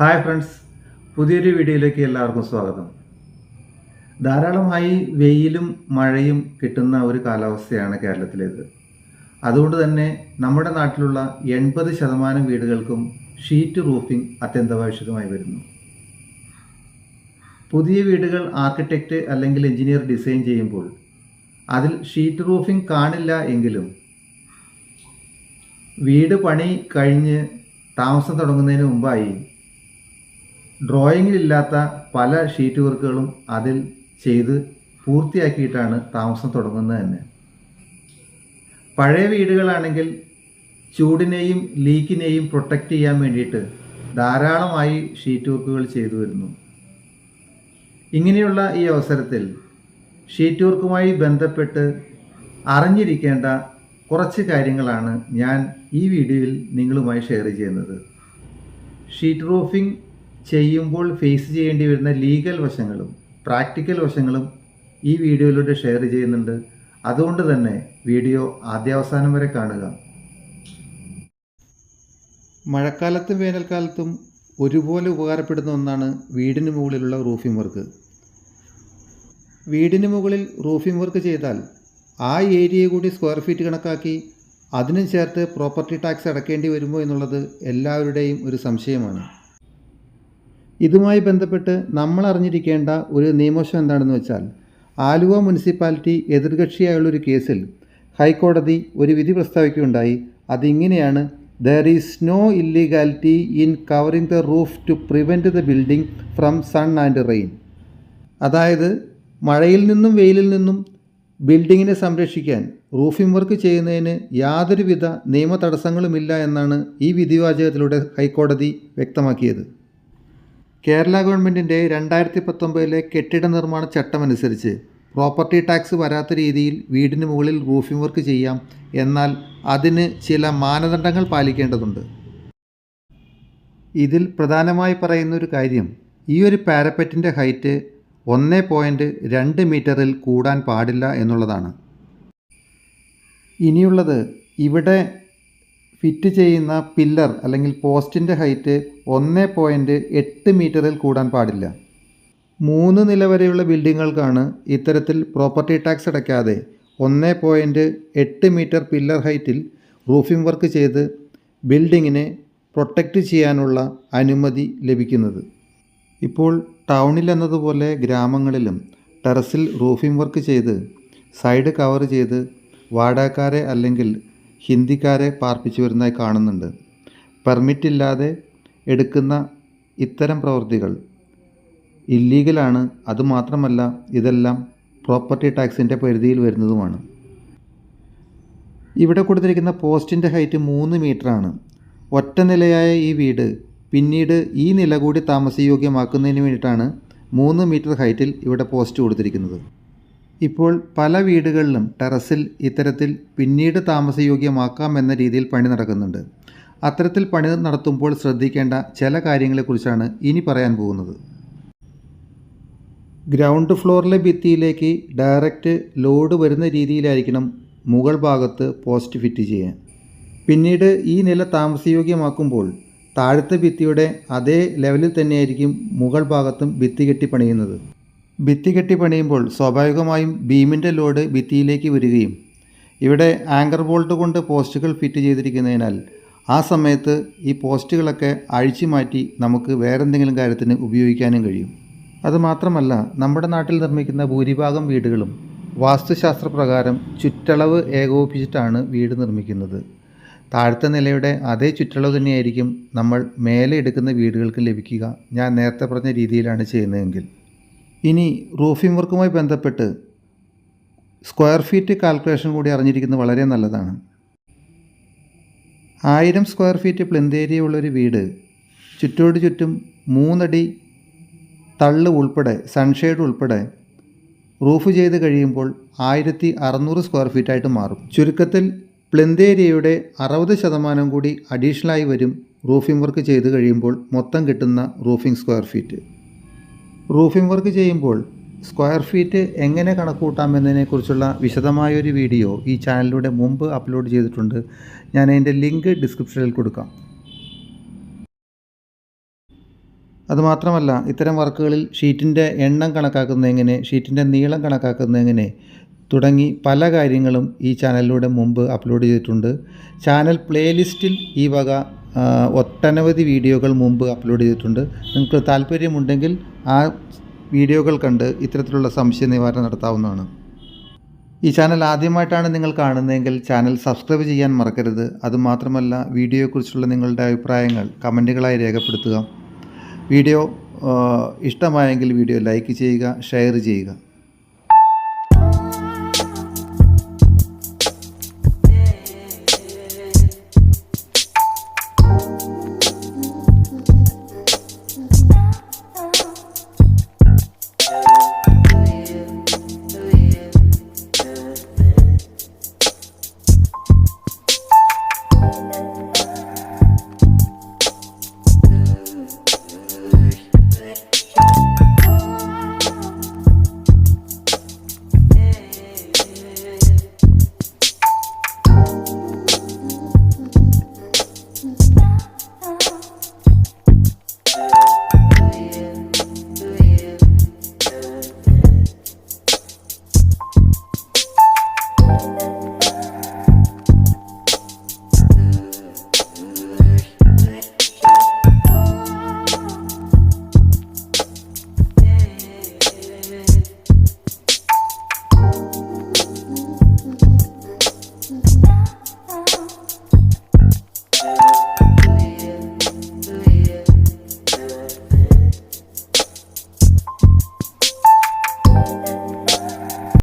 Hi friends പുതിയൊരു വീഡിയോയിലേക്ക് എല്ലാവർക്കും സ്വാഗതം. ധാരാളമായി വെയിലും മഴയും കിട്ടുന്ന ഒരു കാലാവസ്ഥയാണ് കേരളത്തിലേത്. അതുകൊണ്ട് തന്നെ നമ്മുടെ നാട്ടിലുള്ള എൺപത് ശതമാനം വീടുകൾക്കും ഷീറ്റ് റൂഫിംഗ് അത്യന്താപേക്ഷിതമായി വരുന്നു. പുതിയ വീടുകൾ ആർക്കിടെക്റ്റ് അല്ലെങ്കിൽ എഞ്ചിനീയർ ഡിസൈൻ ചെയ്യുമ്പോൾ അതിൽ ഷീറ്റ് റൂഫിംഗ് കാണില്ല എങ്കിലും വീട് പണി കഴിഞ്ഞ് താമസം തുടങ്ങുന്നതിന് മുമ്പായി ഡ്രോയിങ്ങിലില്ലാത്ത പല ഷീറ്റ് വർക്കുകളും അതിൽ ചെയ്ത് പൂർത്തിയാക്കിയിട്ടാണ് താമസം തുടങ്ങുന്നത് തന്നെ. പഴയ വീടുകളാണെങ്കിൽ ചൂടിനെയും ലീക്കിനെയും പ്രൊട്ടക്റ്റ് ചെയ്യാൻ വേണ്ടിയിട്ട് ധാരാളമായി ഷീറ്റ് വർക്കുകൾ ചെയ്തു വരുന്നു. ഇങ്ങനെയുള്ള ഈ അവസരത്തിൽ ഷീറ്റ് വർക്കുമായി ബന്ധപ്പെട്ട് അറിഞ്ഞിരിക്കേണ്ട കുറച്ച് കാര്യങ്ങളാണ് ഞാൻ ഈ വീഡിയോയിൽ നിങ്ങളുമായി ഷെയർ ചെയ്യുന്നത്. ഷീറ്റ് റൂഫിംഗ് ചെയ്യുമ്പോൾ ഫേസ് ചെയ്യേണ്ടി വരുന്ന ലീഗൽ വശങ്ങളും പ്രാക്ടിക്കൽ വശങ്ങളും ഈ വീഡിയോയിലൂടെ ഷെയർ ചെയ്യുന്നുണ്ട്. അതുകൊണ്ട് തന്നെ വീഡിയോ ആദ്യാവസാനം വരെ കാണുക. മഴക്കാലത്തും വേനൽക്കാലത്തും ഒരുപോലെ ഉപകാരപ്പെടുന്ന ഒന്നാണ് വീടിന് മുകളിലുള്ള റൂഫിംഗ് വർക്ക് വീടിന് മുകളിൽ റൂഫിംഗ് വർക്ക് ചെയ്താൽ ആ ഏരിയ കൂടി സ്ക്വയർ ഫീറ്റ് കണക്കാക്കി അതിനും ചേർത്ത് പ്രോപ്പർട്ടി ടാക്സ് അടക്കേണ്ടി വരുമോ എന്നുള്ളത് എല്ലാവരുടെയും ഒരു സംശയമാണ്. ഇതുമായി ബന്ധപ്പെട്ട് നമ്മൾ അറിഞ്ഞിരിക്കേണ്ട ഒരു നിയമവശം എന്താണെന്ന് വെച്ചാൽ ആലുവ മുനിസിപ്പാലിറ്റി എതിർകക്ഷിയായുള്ളൊരു കേസിൽ ഹൈക്കോടതി ഒരു വിധി പ്രസ്താവിക്കുകയുണ്ടായി. അതിങ്ങനെയാണ് there is no illegality in covering the roof to prevent the building from sun and rain അതായത് മഴയിൽ നിന്നും വെയിലിൽ നിന്നും ബിൽഡിങ്ങിനെ സംരക്ഷിക്കാൻ റൂഫിംഗ് വർക്ക് ചെയ്യുന്നതിന് യാതൊരുവിധ നിയമ തടസ്സങ്ങളുമില്ല എന്നാണ് ഈ വിധിവാചകത്തിലൂടെ ഹൈക്കോടതി വ്യക്തമാക്കിയത്. കേരള ഗവൺമെന്റിന്റെ രണ്ടായിരത്തി പത്തൊമ്പതിലെ കെട്ടിട നിർമ്മാണ ചട്ടമനുസരിച്ച് പ്രോപ്പർട്ടി ടാക്സ് വരാത്ത രീതിയിൽ വീടിന് മുകളിൽ റൂഫിംഗ് വർക്ക് ചെയ്യാം എന്നാൽ അതിന് ചില മാനദണ്ഡങ്ങൾ പാലിക്കേണ്ടതുണ്ട്. ഇതിൽ പ്രധാനമായി പറയുന്ന ഒരു കാര്യം ഈ ഒരു പാരപ്പറ്റിന്റെ ഹൈറ്റ് ഒന്ന് പോയിന്റ് രണ്ട് മീറ്ററിൽ കൂടാൻ പാടില്ല എന്നുള്ളതാണ്. ഇനിയുള്ളത് ഇവിടെ ഫിറ്റ് ചെയ്യുന്ന പില്ലർ അല്ലെങ്കിൽ പോസ്റ്റിന്റെ ഹൈറ്റ് ഒന്ന് പോയിന്റ് എട്ട് മീറ്ററിൽ കൂടാൻ പാടില്ല. മൂന്ന് നില വരെയുള്ള ബിൽഡിങ്ങുകൾക്കാണ് ഇത്തരത്തിൽ പ്രോപ്പർട്ടി ടാക്സ് അടയ്ക്കാതെ ഒന്ന് പോയിന്റ് എട്ട് മീറ്റർ പില്ലർ ഹൈറ്റിൽ റൂഫിംഗ് വർക്ക് ചെയ്ത് ബിൽഡിങ്ങിനെ പ്രൊട്ടക്റ്റ് ചെയ്യാനുള്ള അനുമതി ലഭിക്കുന്നത്. ഇപ്പോൾ ടൗണിൽ എന്നതുപോലെ ഗ്രാമങ്ങളിലും ടെറസിൽ റൂഫിംഗ് വർക്ക് ചെയ്ത് സൈഡ് കവർ ചെയ്ത് വാടകക്കാരെ അല്ലെങ്കിൽ ഹിന്ദിക്കാരെ പാർപ്പിച്ചു വരുന്നതായി കാണുന്നുണ്ട്. പെർമിറ്റ് ഇല്ലാതെ എടുക്കുന്ന ഇത്തരം പ്രവൃത്തികൾ ഇല്ലീഗലാണ്. അതുമാത്രമല്ല ഇതെല്ലാം പ്രോപ്പർട്ടി ടാക്സിന്റെ പരിധിയിൽ വരുന്നതുമാണ്. ഇവിടെ കൊടുത്തിരിക്കുന്ന പോസ്റ്റിന്റെ ഹൈറ്റ് മൂന്ന് മീറ്ററാണ്. ഒറ്റ നിലയായ ഈ വീട് പിന്നീട് ഈ നില കൂടി താമസയോഗ്യമാക്കുന്നതിന് വേണ്ടിയിട്ടാണ് മൂന്ന് മീറ്റർ ഹൈറ്റിൽ ഇവിടെ പോസ്റ്റ് കൊടുത്തിരിക്കുന്നത്. ഇപ്പോൾ പല വീടുകളിലും ടെറസിൽ ഇത്തരത്തിൽ പിന്നീട് താമസയോഗ്യമാക്കാം എന്ന രീതിയിൽ പണി നടക്കുന്നുണ്ട്. അത്തരത്തിൽ പണി നടത്തുമ്പോൾ ശ്രദ്ധിക്കേണ്ട ചില കാര്യങ്ങളെക്കുറിച്ചാണ് ഇനി പറയാൻ പോകുന്നത്. ഗ്രൗണ്ട് ഫ്ലോറിലെ ഭിത്തിയിലേക്ക് ഡയറക്റ്റ് ലോഡ് വരുന്ന രീതിയിലായിരിക്കണം മുകൾ ഭാഗത്ത് പോസ്റ്റ് ഫിറ്റ് ചെയ്യാൻ. പിന്നീട് ഈ നില താമസയോഗ്യമാക്കുമ്പോൾ താഴത്തെ ഭിത്തിയുടെ അതേ ലെവലിൽ തന്നെയായിരിക്കും മുകൾ ഭാഗത്തും ഭിത്തി കെട്ടി പണിയുന്നത്. ഭിത്തി കെട്ടി പണിയുമ്പോൾ സ്വാഭാവികമായും ബീമിന്റെ ലോഡ് ഭിത്തിയിലേക്ക് വരികയും ഇവിടെ ആങ്കർ ബോൾട്ട് കൊണ്ട് പോസ്റ്റുകൾ ഫിറ്റ് ചെയ്തിരിക്കുന്നതിനാൽ ആ സമയത്ത് ഈ പോസ്റ്റുകളൊക്കെ അഴിച്ചു മാറ്റി നമുക്ക് വേറെന്തെങ്കിലും കാര്യത്തിന് ഉപയോഗിക്കാനും കഴിയും. അതുമാത്രമല്ല നമ്മുടെ നാട്ടിൽ നിർമ്മിക്കുന്ന ഭൂരിഭാഗം വീടുകളും വാസ്തുശാസ്ത്രപ്രകാരം ചുറ്റളവ് ഏകോപിപ്പിച്ചിട്ടാണ് വീട് നിർമ്മിക്കുന്നത്. താഴത്തെ നിലയുടെ അതേ ചുറ്റളവ് തന്നെയായിരിക്കും നമ്മൾ മേലെ എടുക്കുന്ന വീടുകൾക്ക് ലഭിക്കുക ഞാൻ നേരത്തെ പറഞ്ഞ രീതിയിലാണ് ചെയ്യുന്നതെങ്കിൽ. ഇനി റൂഫിംഗ് വർക്കുമായി ബന്ധപ്പെട്ട് സ്ക്വയർ ഫീറ്റ് കാൽക്കുലേഷൻ കൂടി അറിഞ്ഞിരിക്കുന്നത് വളരെ നല്ലതാണ്. ആയിരം സ്ക്വയർ ഫീറ്റ് പ്ലിന്ത് ഏരിയ ഉള്ളൊരു വീട് ചുറ്റോട് ചുറ്റും മൂന്നടി തള്ള് ഉൾപ്പെടെ സൺഷെയ്ഡ് ഉൾപ്പെടെ റൂഫ് ചെയ്ത് കഴിയുമ്പോൾ ആയിരത്തി അറുന്നൂറ് സ്ക്വയർ ഫീറ്റായിട്ട് മാറും. ചുരുക്കത്തിൽ പ്ലെന്തേരിയയുടെ അറുപത് ശതമാനം കൂടി അഡീഷണലായി വരും റൂഫിംഗ് വർക്ക് ചെയ്ത് കഴിയുമ്പോൾ മൊത്തം കിട്ടുന്ന roofing square feet. Roofing work ചെയ്യുമ്പോൾ സ്ക്വയർ ഫീറ്റ് എങ്ങനെ കണക്കൂട്ടാം എന്നതിനെക്കുറിച്ചുള്ള വിശദമായൊരു വീഡിയോ ഈ ചാനലിലൂടെ മുമ്പ് അപ്ലോഡ് ചെയ്തിട്ടുണ്ട്. ഞാൻ അതിന്റെ ലിങ്ക് ഡിസ്ക്രിപ്ഷനിൽ കൊടുക്കാം. അതുമാത്രമല്ല ഇത്തരം വർക്കുകളിൽ ഷീറ്റിന്റെ എണ്ണം കണക്കാക്കുന്നത് എങ്ങനെ ഷീറ്റിന്റെ നീളം കണക്കാക്കുന്നത് എങ്ങനെ തുടങ്ങി പല കാര്യങ്ങളും ഈ ചാനലിലൂടെ മുമ്പ് അപ്ലോഡ് ചെയ്തിട്ടുണ്ട്. ചാനൽ പ്ലേലിസ്റ്റിൽ ഈ വക ഒട്ടനവധി വീഡിയോകൾ മുമ്പ് അപ്ലോഡ് ചെയ്തിട്ടുണ്ട്. നിങ്ങൾക്ക് താല്പര്യമുണ്ടെങ്കിൽ ആ വീഡിയോകൾ കണ്ട് ഇത്തരത്തിലുള്ള സംശയ നിവാരണം നടത്താവുന്നതാണ്. ഈ ചാനൽ ആദ്യമായിട്ടാണ് നിങ്ങൾ കാണുന്നതെങ്കിൽ ചാനൽ സബ്സ്ക്രൈബ് ചെയ്യാൻ മറക്കരുത്. അതുമാത്രമല്ല വീഡിയോയെക്കുറിച്ചുള്ള നിങ്ങളുടെ അഭിപ്രായങ്ങൾ കമന്റുകളായി രേഖപ്പെടുത്തുക. വീഡിയോ ഇഷ്ടമായെങ്കിൽ വീഡിയോ ലൈക്ക് ചെയ്യുക ഷെയർ ചെയ്യുക.